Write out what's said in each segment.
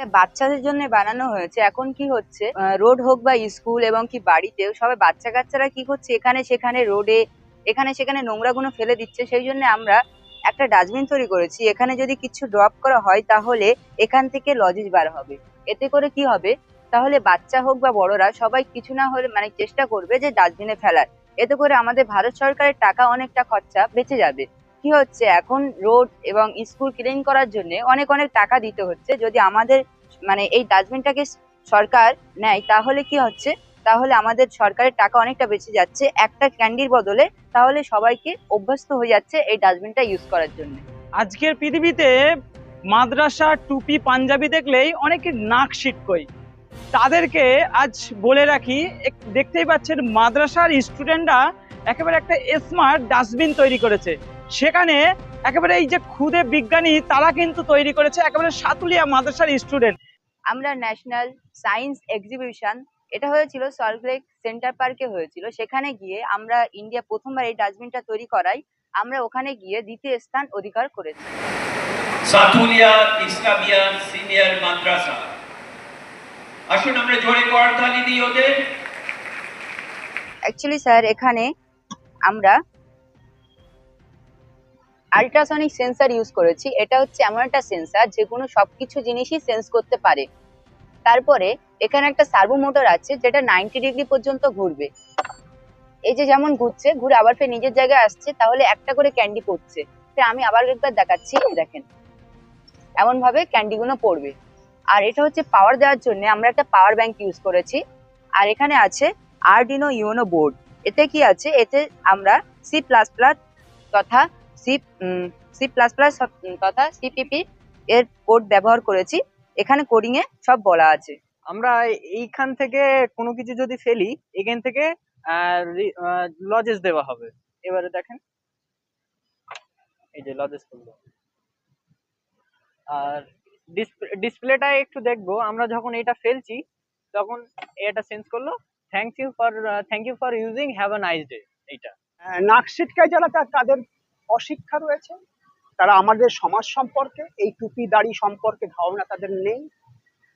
এটা বাচ্চাদের জন্য বানানো হয়েছে। এখন কি হচ্ছে? রোড হোক বা স্কুল এবং কি বাড়িতেও সবাই বাচ্চা কাচ্চারা কি করছে? এখানে সেখানে রোডে, এখানে সেখানে নোংরাগুলো ফেলে দিচ্ছে। সেই জন্য আমরা একটা ডাস্টবিন তৈরি করেছি। এখানে যদি কিছু ড্রপ করা হয়, তাহলে এখান থেকে লজেজ বার হবে। এতে করে কি হবে? তাহলে বাচ্চা হোক বা বড়রা, সবাই কিছু না হলে মানে চেষ্টা করবে যে ডাস্টবিনে ফেলার। এতে করে আমাদের ভারত সরকারের টাকা অনেকটা খরচা বেঁচে যাবে। কি হচ্ছে? এখন রোড এবং স্কুল ক্লিন করার জন্য অনেক অনেক টাকা দিতে হচ্ছে। যদি আমাদের মানে এই ডাস্টবিনটাকে সরকার নেয়, তাহলে কি হচ্ছে? তাহলে আমাদের সরকারের টাকা অনেকটা বেঁচে যাচ্ছে। একটা ক্যান্ডির বদলে তাহলে সবাইকে অভ্যস্ত হয়ে যাচ্ছে এই ডাস্টবিনটা ইউজ করার জন্য। আজকের পৃথিবীতে মাদ্রাসা, টুপি, পাঞ্জাবি দেখলেই অনেকে নাক সিটকই তাদেরকে আজ বলে রাখি দেখতেই পাচ্ছেন মাদ্রাসার স্টুডেন্টরা একেবারে একটা স্মার্ট ডাস্টবিন তৈরি করেছে। সেখানে একেবারে এই যে খুদে বিজ্ঞানী তারা কিন্তু তৈরি করেছে একেবারে সাতুলিয়া মাদ্রাসার স্টুডেন্ট। আমরা ন্যাশনাল সায়েন্স এক্সিবিশন এটা হয়েছিল সল্টলেক সেন্টার পার্কে হয়েছিল। সেখানে গিয়ে আমরা ইন্ডিয়া প্রথমবার এই ডাস্টবিনটা তৈরি করাই আমরা ওখানে গিয়ে দ্বিতীয় স্থান অধিকার করেছি। সাতুলিয়া ইসলামিয়া সিনিয়র মাদ্রাসা। আসুন আমরা জোরে করতালি দিই ওদের। অ্যাকচুয়ালি স্যার এখানে আমরা আল্ট্রাসনিক সেন্সর ইউজ করেছি। এটা হচ্ছে এমন একটা সেন্সর যে কোনো সবকিছু জিনিসই সেন্স করতে পারে। তারপরে এখানে একটা সার্ভো মোটর আছে, যেটা নাইনটি ডিগ্রি পর্যন্ত ঘুরবে। এই যে যেমন ঘুরছে, ঘুরে আবার ফের নিজের জায়গায় আসছে, তাহলে একটা করে ক্যান্ডি পড়ছে। তো আমি আবার একবার দেখাচ্ছি দেখেন। এমন ভাবে ক্যান্ডি গুলো পড়বে। আর এটা হচ্ছে পাওয়ার দেওয়ার জন্য আমরা একটা পাওয়ার ব্যাংক ইউজ করেছি। আর এখানে আছে আরডিনো ইউনো বোর্ড এতে কি আছে? এতে আমরা সি প্লাস প্লাস তথা সি সি প্লাস প্লাস তথা সিপিপি এর কোড ব্যবহার করেছি। এখানে কোডিং এ সব বলা আছে। আমরা এইখান থেকে কোনো কিছু যদি ফেলি এখান থেকে লজেস দেওয়া হবে। এবারে দেখেন। এই যে লজেস করল আর ডিসপ্লেটা একটু দেখব। আমরা যখন এটা ফেলছি তখন এটা চেঞ্জ করল। Thank you for thank you for using have a nice day এইটা। আহ, নাক যারা তাদের অশিক্ষা রয়েছে, তারা আমাদের সমাজ সম্পর্কে, এই টুপি দাড়ি সম্পর্কে ধারণা তাদের নেই।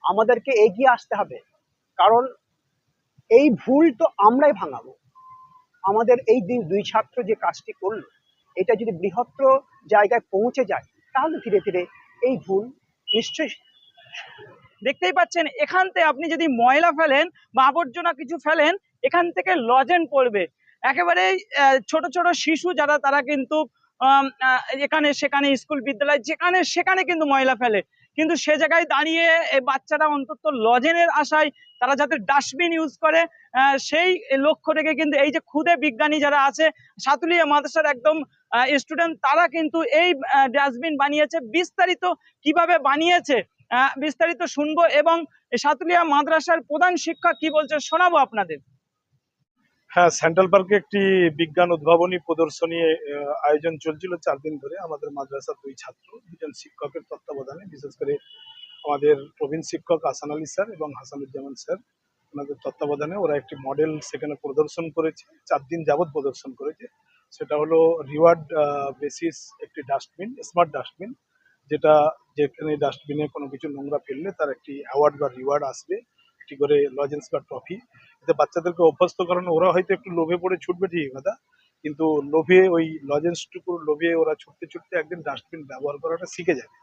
আমাদেরকে এগিয়ে আসতে হবে, কারণ এই ভুল তো আমরাই ভাঙাবো। আমাদের এই দুই- ছাত্র যে কাজটি করল, এটা যদি বৃহত্তর জায়গায় পৌঁছে যায়, তাহলে ধীরে ধীরে এই ভুল নিশ্চয়ই দেখতেই পাচ্ছেন, এখান থেকে আপনি যদি ময়লা ফেলেন বা আবর্জনা কিছু ফেলেন, এখান থেকে লজেন পড়বে। একেবারে ছোট ছোট শিশু যারা, তারা কিন্তু এখানে সেখানে স্কুল বিদ্যালয়, যেখানে সেখানে কিন্তু ময়লা ফেলে। কিন্তু সে জায়গায় দাঁড়িয়ে বাচ্চারা অন্তত লজেনের আশায় তারা যাতে ডাস্টবিন ইউজ করে সেই লক্ষ্য রেখে কিন্তু এই যে খুদে বিজ্ঞানী যারা আছে, সাতুলিয়া মাদ্রাসার একদম স্টুডেন্ট তারা কিন্তু এই ডাস্টবিন বানিয়েছে। বিস্তারিত কীভাবে বানিয়েছে বিস্তারিত শুনব এবং সাতুলিয়া মাদ্রাসার প্রধান শিক্ষক কি বলছে শোনাবো আপনাদের। হ্যাঁ সেন্ট্রাল পার্কে একটি বিজ্ঞান উদ্ভাবনী প্রদর্শনী আয়োজন চলছিল চার দিন ধরে। আমাদের মাদ্রাসার দুই ছাত্র, দুজন শিক্ষকের তত্ত্বাবধানে, বিশেষ করে আমাদের প্রবীণ শিক্ষক আসান আলী স্যার এবং হাসানুজ্জামান স্যার, ওনাদের তত্ত্বাবধানে ওরা একটি মডেল সেখানে প্রদর্শন করেছে, চার দিন যাবৎ প্রদর্শন করেছে। সেটা হলো রিওয়ার্ড বেসিস একটি ডাস্টবিন, স্মার্ট ডাস্টবিন, যেটা যেখানে ডাস্টবিনে কোনো কিছু নোংরা ফেললে তার একটি অ্যাওয়ার্ড বা রিওয়ার্ড আসবে। একটি করে লজেন্স বা ট্রফি এতে বাচ্চাদেরকে অভ্যস্ত করানো, ওরা হয়তো একটু লোভে পড়ে ছুটবে ঠিক কথা। কিন্তু লোভে ওই লজেন্সটুকুর লোভে ওরা ছুটতে ছুটতে একদিন ডাস্টবিন ব্যবহার করাটা শিখে যাবে।